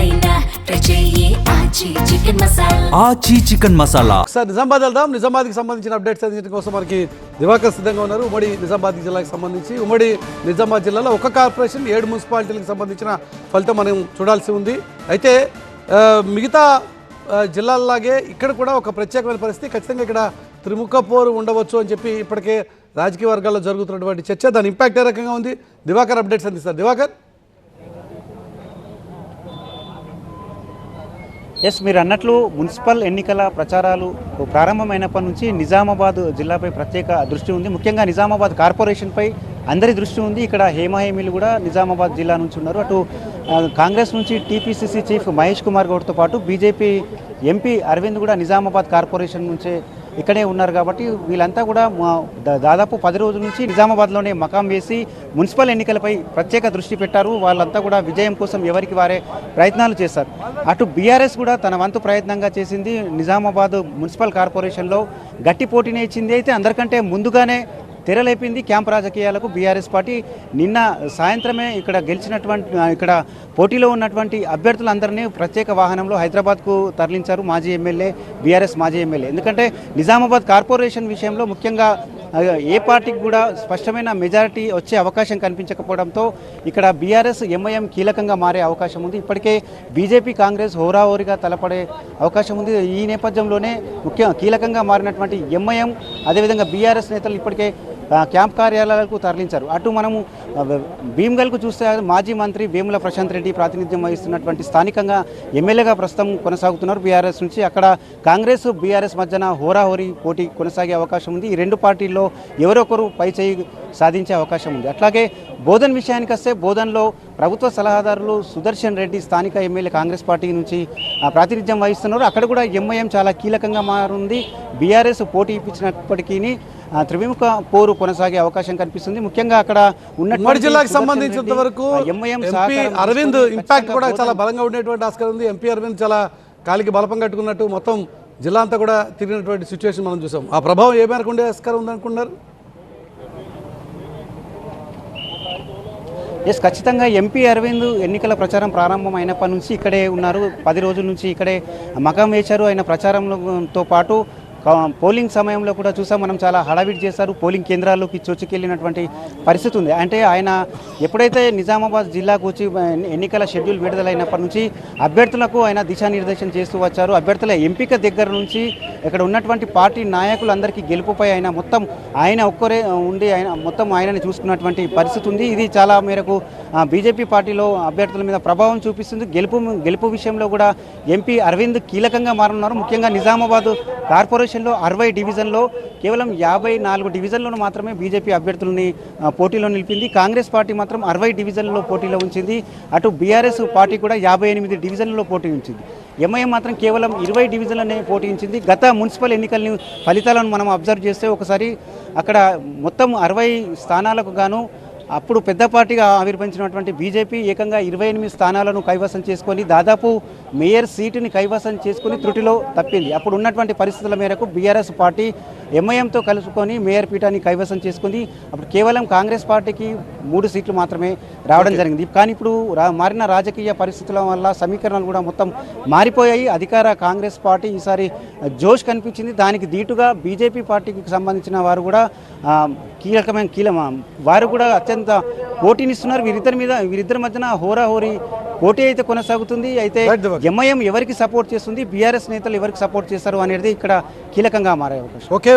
అయినా ఆచి చికెన్ మసాలా. ఆచి చికెన్ మసాలా. ఒకసారి నిజామాబాద్ వెళ్దాం నిజామాబాద్కి సంబంధించిన అప్డేట్స్ అందించడం కోసం మనకి దివాకర్ సిద్ధంగా ఉన్నారు. ఉమ్మడి నిజామాబాద్ జిల్లాకి సంబంధించి ఉమ్మడి నిజామాబాద్ జిల్లాలో ఒక కార్పొరేషన్ ఏడు మున్సిపాలిటీలకు సంబంధించిన ఫలితం మనం చూడాల్సి ఉంది. అయితే మిగతా ఆ, జిల్లాల్లాగే ఇక్కడ కూడా ఒక ప్రత్యేకమైన పరిస్థితి ఖచ్చితంగా ఇక్కడ త్రిముఖ పోరు ఉండవచ్చు అని చెప్పి ఇప్పటికే రాజకీయ వర్గాల్లో జరుగుతున్నటువంటి చర్చ. దాని ఇంపాక్ట్ ఏ రకంగా ఉంది? దివాకర్ అప్డేట్స్ అందిస్తారు. దివాకర్? ఎస్ మీరు అన్నట్లు మున్సిపల్ ఎన్నికల ప్రచారాలు ప్రారంభమైనప్పటి నుంచి నిజామాబాద్ జిల్లాపై ప్రత్యేక దృష్టి ఉంది. ముఖ్యంగా నిజామాబాద్ కార్పొరేషన్పై అందరి దృష్టి ఉంది. ఇక్కడ హేమహేమీలు కూడా నిజామాబాద్ జిల్లా నుంచి ఉన్నారు. అటు కాంగ్రెస్ నుంచి టీపీసీసీ చీఫ్ మహేష్ కుమార్ గౌడ్తో పాటు బీజేపీ ఎంపీ అరవింద్ కూడా నిజామాబాద్ కార్పొరేషన్ నుంచే ఇక్కడే ఉన్నారు కాబట్టి వీళ్ళంతా కూడా మా- దాదాపు పది రోజుల నుంచి నిజామాబాద్లోనే మకాం వేసి మున్సిపల్ ఎన్నికలపై ప్రత్యేక దృష్టి పెట్టారు. వాళ్ళంతా కూడా విజయం కోసం ఎవరికి వారే ప్రయత్నాలు చేశారు. అటు బీఆర్ఎస్ కూడా తన వంతు ప్రయత్నంగా చేసింది. నిజామాబాద్ మున్సిపల్ కార్పొరేషన్లో గట్టి పోటీనే ఇచ్చింది. అయితే అందరికంటే ముందుగానే తెరలేపింది క్యాంప్ రాజకీయాలకు బీఆర్ఎస్ పార్టీ. నిన్న సాయంత్రమే ఇక్కడ గెలిచినటువంటి ఇక్కడ పోటీలో ఉన్నటువంటి అభ్యర్థులందరినీ ప్రత్యేక వాహనంలో హైదరాబాద్కు తరలించారు మాజీ ఎమ్మెల్యే బీఆర్ఎస్ మాజీ ఎమ్మెల్యే. ఎందుకంటే నిజామాబాద్ కార్పొరేషన్ విషయంలో ముఖ్యంగా ఏ పార్టీకి కూడా స్పష్టమైన మెజారిటీ వచ్చే అవకాశం కనిపించకపోవడంతో ఇక్కడ బీఆర్ఎస్ ఎంఐఎం కీలకంగా మారే అవకాశం ఉంది. ఇప్పటికే బీజేపీ కాంగ్రెస్ హోరాహోరీగా తలపడే అవకాశం ఉంది. ఈ నేపథ్యంలోనే ముఖ్య కీలకంగా మారినటువంటి ఎంఐఎం అదేవిధంగా బీఆర్ఎస్ నేతలు ఇప్పటికే క్యాంప్ కార్యాలయాలకు తరలించారు. అటు మనము ఆ, భీమ్గల్కు చూస్తే మాజీ మంత్రి భీముల ప్రశాంత్ రెడ్డి ప్రాతినిధ్యం వహిస్తున్నటువంటి స్థానికంగా ఎమ్మెల్యేగా ప్రస్తుతం కొనసాగుతున్నారు. బీఆర్ఎస్ నుంచి అక్కడ కాంగ్రెస్ బీఆర్ఎస్ మధ్యన హోరాహోరీ పోటీ కొనసాగే అవకాశం ఉంది. ఈ రెండు పార్టీల్లో ఎవరొకరు పై చేయి సాధించే అవకాశం ఉంది. అట్లాగే బోధన్ విషయానికి వస్తే బోధన్లో ప్రభుత్వ సలహాదారులు సుదర్శన్ రెడ్డి స్థానిక ఎమ్మెల్యే కాంగ్రెస్ పార్టీ నుంచి ఆ, ప్రాతినిధ్యం వహిస్తున్నారు. అక్కడ కూడా ఎంఐఎం చాలా కీలకంగా మారింది. బీఆర్ఎస్ పోటీ ఇప్పించినప్పటికీ త్రివిముఖ పోరు కొనసాగే అవకాశం కనిపిస్తుంది. ముఖ్యంగా అక్కడ ఉమ్మడి జిల్లాకు సంబంధించినంత వరకు అరవింద్ ఇంపాక్ట్ కూడా చాలా బలంగా ఉండేటువంటి ఆస్కారం ఉంది. ఎంపీ అరవింద్ చాలా కాలికి బలపం కట్టుకున్నట్టు మొత్తం జిల్లా అంతా కూడా తిరిగినటువంటి సిచ్యువేషన్ మనం చూసాం. ఆ ప్రభావం ఏ మేరకు ఉండే ఆస్కారం ఉందనుకున్నారు ఎస్ ఖచ్చితంగా ఎంపీ అరవింద్ ఎన్నికల ప్రచారం ప్రారంభం అయినప్పటి నుంచి ఇక్కడే ఉన్నారు. పది రోజుల నుంచి ఇక్కడే మకం వేశారు. ఆయన ప్రచారంతో పాటు పోలింగ్ సమయంలో కూడా చూసాం మనం చాలా హడావిడి చేశారు. పోలింగ్ కేంద్రాల్లోకి చొచ్చుకెళ్ళినటువంటి పరిస్థితి ఉంది. అంటే ఆయన ఎప్పుడైతే నిజామాబాద్ జిల్లాకు వచ్చి ఎన్నికల షెడ్యూల్ విడుదలైనప్పటి నుంచి అభ్యర్థులకు ఆయన దిశానిర్దేశం చేస్తూ వచ్చారు. అభ్యర్థుల ఎంపిక దగ్గర నుంచి ఇక్కడ ఉన్నటువంటి పార్టీ నాయకులందరికీ గెలుపుపై ఆయన మొత్తం ఆయన ఒక్కరే ఉండి ఆయన మొత్తం ఆయనని చూసుకున్నటువంటి పరిస్థితి ఉంది. ఇది చాలా మేరకు బీజేపీ పార్టీలో అభ్యర్థుల మీద ప్రభావం చూపిస్తుంది. గెలుపు గెలుపు విషయంలో కూడా ఎంపీ అరవింద్ కీలకంగా మారున్నారు ముఖ్యంగా నిజామాబాద్ కార్పొరేషన్లో అరవై డివిజన్లో కేవలం యాభై నాలుగు డివిజన్లను మాత్రమే బీజేపీ అభ్యర్థులని పోటీలో నిలిపింది. కాంగ్రెస్ పార్టీ మాత్రం అరవై డివిజన్లలో పోటీలో ఉంచింది. అటు బీఆర్ఎస్ పార్టీ కూడా యాభై ఎనిమిది డివిజన్లలో పోటీ ఉంచింది. ఎంఐఎం మాత్రం కేవలం ఇరవై డివిజన్లనే పోటీ ఉంచింది. గత మున్సిపల్ ఎన్నికలని ఫలితాలను మనం అబ్జర్వ్ చేస్తే ఒకసారి అక్కడ మొత్తం అరవై స్థానాలకు గాను అప్పుడు పెద్ద పార్టీగా ఆవిర్భవించినటువంటి బీజేపీ ఏకంగా ఇరవై ఎనిమిది స్థానాలను కైవసం చేసుకొని దాదాపు మేయర్ సీటుని కైవసం చేసుకుని త్రుటిలో తప్పింది. అప్పుడు ఉన్నటువంటి పరిస్థితుల మేరకు బీఆర్ఎస్ పార్టీ ఎంఐఎంతో కలుసుకొని మేయర్ పీఠాన్ని కైవసం చేసుకుంది. అప్పుడు కేవలం కాంగ్రెస్ పార్టీకి మూడు సీట్లు మాత్రమే రావడం జరిగింది. కానీ ఇప్పుడు మారిన రాజకీయ పరిస్థితుల వల్ల సమీకరణలు కూడా మొత్తం మారిపోయాయి. అధికార కాంగ్రెస్ పార్టీ ఈసారి జోష్ కనిపించింది. దానికి దీటుగా బీజేపీ పార్టీకి సంబంధించిన వారు కూడా కీలకమైన కీల వారు కూడా అత్యంత పోటీనిస్తున్నారు. వీరిద్దరి మీద వీరిద్దరి మధ్యన హోరాహోరీ పోటీ అయితే కొనసాగుతుంది. అయితే. ఎంఐఎం ఎవరికి సపోర్ట్ చేస్తుంది? బీఆర్ఎస్ నేతలు ఎవరికి సపోర్ట్ చేస్తారు? అనేది ఇక్కడ కీలకంగా మారే అవకాశం. ఓకే.